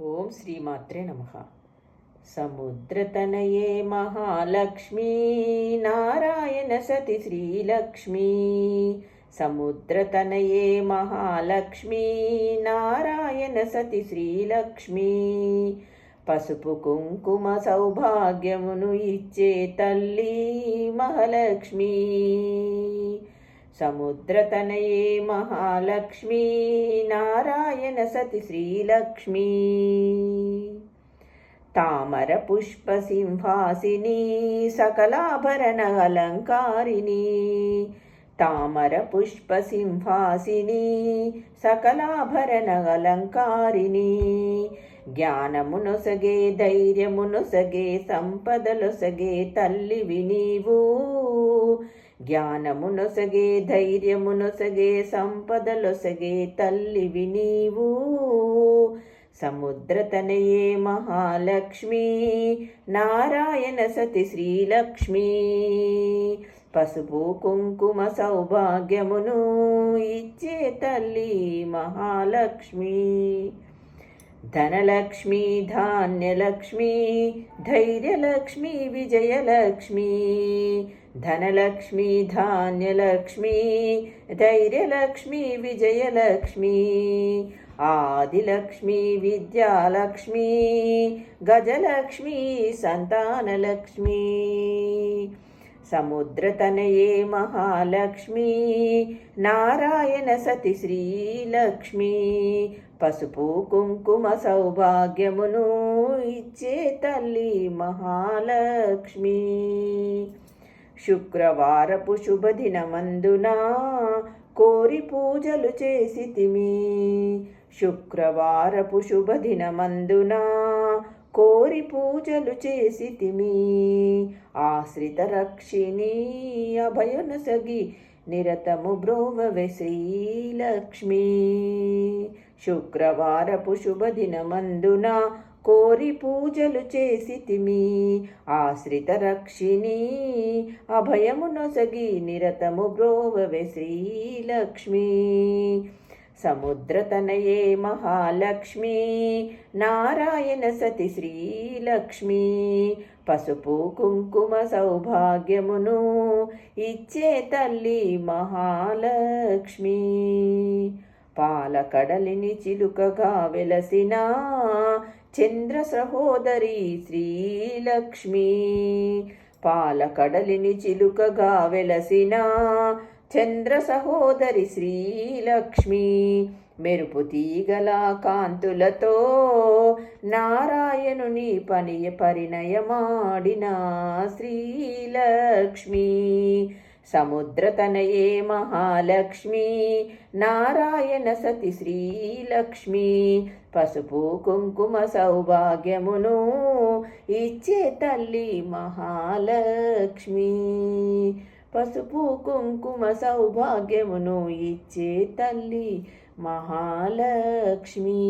ఓం శ్రీమాత్రే నమ. సముద్రతనయే మహాలక్ష్మీ నారాయణ సతి శ్రీలక్ష్మీ. సముద్రతనయే మహాలక్ష్మీ నారాయణ సతి శ్రీలక్ష్మీ. పసుపు కుంకుమ సౌభాగ్యమును ఇచ్చే తల్లి మహాలక్ష్మీ. సముద్రతనయే మహాలక్ష్మీ నారాయణ సతి శ్రీలక్ష్మీ. తామర పుష్ప సింహాసిని సకలాభరణ అలంకారిణి. తామర పుష్ప సింహాసిని సకలాభరణ అలంకారిణి. జ్ఞానమునొసగే ధైర్యమునొసగే సంపదలొసగే తల్లివి నీవు. జ్ఞానమునొసగే ధైర్యమునొసగే సంపదలొసగే తల్లివి నీవు. సముద్రతనయే మహాలక్ష్మి నారాయణ సతి శ్రీలక్ష్మి. పసుపు కుంకుమ సౌభాగ్యమును ఇచ్చే తల్లి మహాలక్ష్మి. धनलक्ष्मी धान्यलक्ष्मी धैर्यलक्ष्मी विजयलक्ष्मी धनलक्ष्मी धान्यलक्ष्मी धैर्यलक्ष्मी विजयलक्ष्मी आदिलक्ष्मी विद्यालक्ष्मी गजलक्ष्मी सन्तानलक्ष्मी సముద్రతనయే మహాలక్ష్మి నారాయణ సతి శ్రీలక్ష్మి. పసుపు కుంకుమ సౌభాగ్యమును ఇచ్చే తల్లి మహాలక్ష్మి. శుక్రవారపు శుభదినమందున కోరి పూజలు చేసి తిమి. శుక్రవారపు శుభదినమందున కోరి పూజలు చేసి ఆశ్రిత రక్షిణి అభయనసగి నిరతము బ్రోవ శ్రీలక్ష్మి. శుక్రవారపు శుభదినమందున కోరి పూజలు చేసితిమి ఆశ్రిత రక్షిణి అభయమునొసగి నిరతము బ్రోవ శ్రీలక్ష్మి. సముద్రతనయే మహాలక్ష్మి. నారాయణ సతి శ్రీలక్ష్మి. పసుపు కుంకుమ సౌభాగ్యమును ఇచ్చే తల్లి మహాలక్ష్మి. పాలకడలిని చిలుకగా వెలసిన చంద్ర సహోదరి శ్రీలక్ష్మి. పాలకడలిని చిలుకగా వెలసిన చంద్ర సహోదరి శ్రీలక్ష్మి మెరుపు తీగల కాంతులతో నారాయణుని పని పరిణయమాడిన శ్రీలక్ష్మి. సముద్రతనయే మహాలక్ష్మి నారాయణ సతి శ్రీలక్ష్మి. పసుపు కుంకుమ సౌభాగ్యమును ఇచ్చే తల్లి మహాలక్ష్మి. పసుపు కుంకుమ సౌభాగ్యమును ఇచ్చే తల్లి మహాలక్ష్మి.